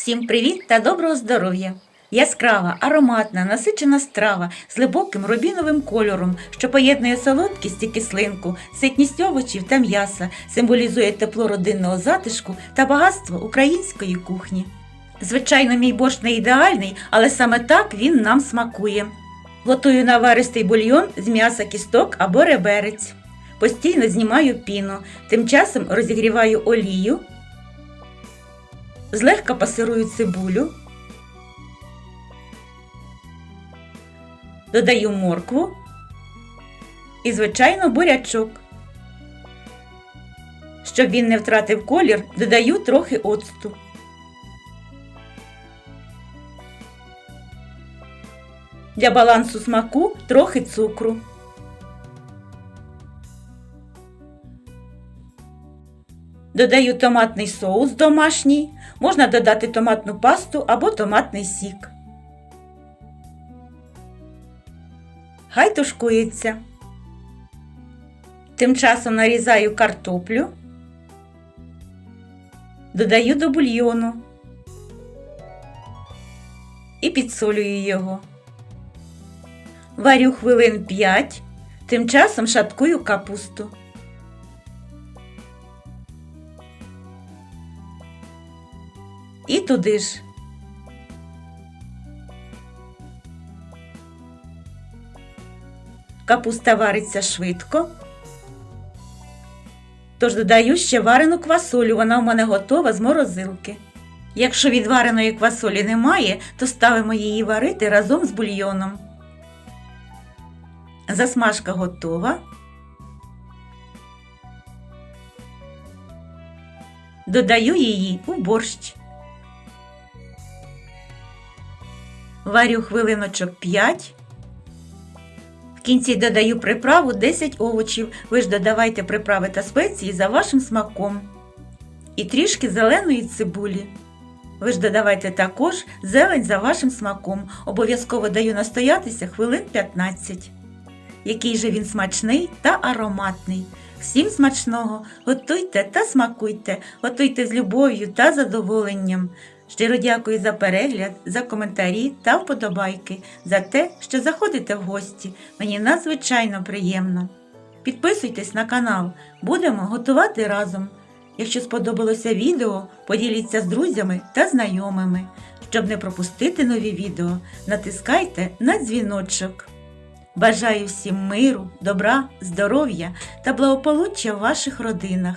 Всім привіт та доброго здоров'я! Яскрава, ароматна, насичена страва з глибоким рубіновим кольором, що поєднує солодкість і кислинку, ситність овочів та м'яса, символізує тепло родинного затишку та багатство української кухні. Звичайно, мій борщ не ідеальний, але саме так він нам смакує. Готую наваристий бульйон з м'яса кісток або реберець. Постійно знімаю піну, тим часом розігріваю олію, злегка пасирую цибулю, додаю моркву і, звичайно, бурячок. Щоб він не втратив колір, додаю трохи оцту. Для балансу смаку трохи цукру. Додаю томатний соус домашній, можна додати томатну пасту або томатний сік. Хай тушкується. Тим часом нарізаю картоплю, додаю до бульйону і підсолюю його. Варю хвилин 5, тим часом шаткую капусту. І туди ж. Капуста вариться швидко. Тож додаю ще варену квасолю, вона в мене готова з морозилки. Якщо відвареної квасолі немає, то ставимо її варити разом з бульйоном. Засмажка готова. Додаю її у борщ. Варю хвилиночок 5. В кінці додаю приправу 10 овочів. Ви ж додавайте приправи та спеції за вашим смаком. І трішки зеленої цибулі. Ви ж додавайте також зелень за вашим смаком. Обов'язково даю настоятися хвилин 15. Який же він смачний та ароматний. Всім смачного! Готуйте та смакуйте, готуйте з любов'ю та задоволенням. Щиро дякую за перегляд, за коментарі та вподобайки, за те, що заходите в гості. Мені надзвичайно приємно. Підписуйтесь на канал, будемо готувати разом. Якщо сподобалося відео, поділіться з друзями та знайомими. Щоб не пропустити нові відео, натискайте на дзвіночок. Бажаю всім миру, добра, здоров'я та благополуччя в ваших родинах.